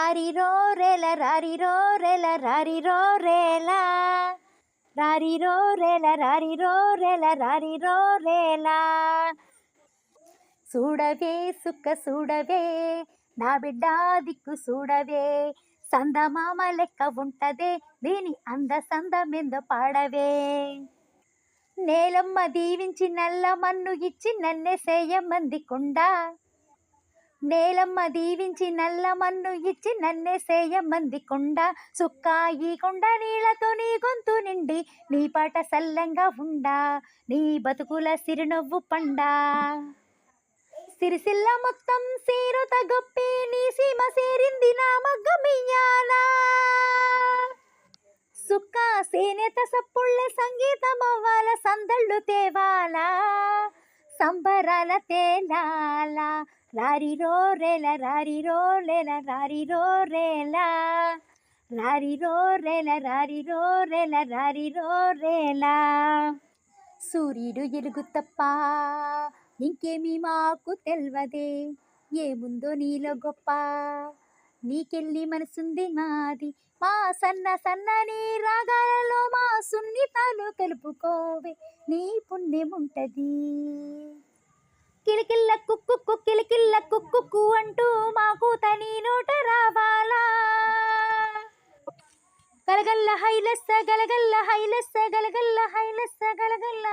రారిరో రేల రారి రో రేల రారిరో రేలా. రారిరో రేల రారి రో రేల రారిరో రేలా. చూడవే సుక్క చూడవే నా బిడ్డ దిక్కు చూడవే సందమామ లెక్క ఉంటదే దీని అంద సందమెంద పాడవే. నేలమ్మ దీవించి నల్ల మన్ను ఇచ్చి నన్నె సేయమంది కుండా. నేలమ్మ దీవించి నల్ల మన్ను ఇచ్చి నన్నె సేయమంది కొండ సుక్కాయి కొండ నీళ్ళతో నీ గొంతు నిండి నీ పాట సల్లంగా ఉండా నీ బతుకుల సిరినవ్వు పండా. సిరిసిల్ల మొత్తం సీరు తగొప్పి నీ సీమ సేరింది నా మగ్గమియ్యాలా సుక్క సేనేత సప్పుళ్ళ సంగీతం అవ్వాల సందళ్ళు తేవాలా సంబరాల తేలాలా రారిరో రేల రారిరో లేల రారిరో రేలా. రారిరో రేల రారిరో రేల రారిరో రేలా. సూర్యుడు ఎలుగు తప్ప ఇంకేమీ మాకు తెల్వదే. ఏముందో నీలో గొప్ప. నీకెళ్ళి మనసుంది మాది మా సన్న సన్నని రాగాలలో మా సున్నితాలు కలుపుకోవే. నీ పుణ్యముంటది. కిలికిల్ల కుక్కు కిలికిల్ల కుక్కు అంటూ మాకు తని నోట రావాలా. గలగల్ల హైలస్స గలగల్ల హైలస్స గలగల్ల హైలస్స గలగల్ల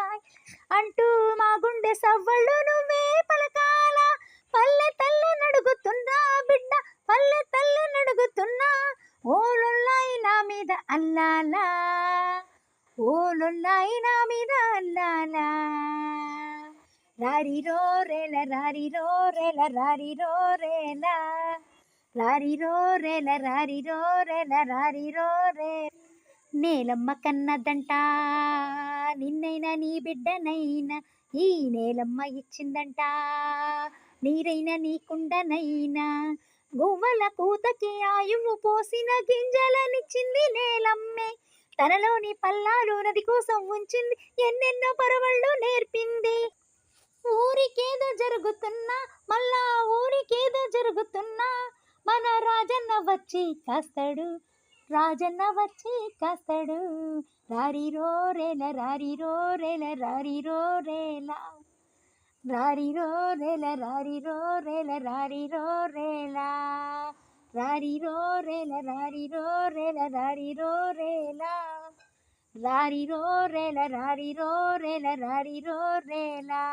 అంటూ మా గుండె సవ్వళ్ళు నువ్వే పలకాల. పల్లె తల్లె నడుగుతున్నా బిడ్డ పల్లె తల్లె నడుగుతున్నా. ఓలున్నాయి నా మీద అల్లాలా ఓలున్నాయి నా మీద అల్లాలా. రారిరో రేల రారిరో రేల రారిరో రేల. రారిరో రేల రారిరో రేల రారిరో రే నేలమ్మ కన్నదంట నిన్నైనా నీ బిడ్డనైనా ఈ నేలమ్మ ఇచ్చిందంట నీరైనా నీకుండనైనా గువ్వల కూతకి ఆయువు పోసిన గింజలనిచ్చింది నేలమ్మే. తనలోని పల్లాలు నది కోసం ఉంచింది ఎన్నెన్నో పరవళ్ళు నేర్పింది. ఊరికేదో జరుగుతున్నా మళ్ళా ఊరికేదో జరుగుతున్నా మన రాజన్న వచ్చి కాస్తాడు రాజన్న వచ్చి కాస్తాడు. రారిరో రేల రారిరో రేల రారిరో రేల రారిరో రేల రారిరో రేల రారిరో రేల రారిరో రేల రారిరో రేల రారిరో రేల రారిరో రేల రారిరో రేల రారిరో రేలా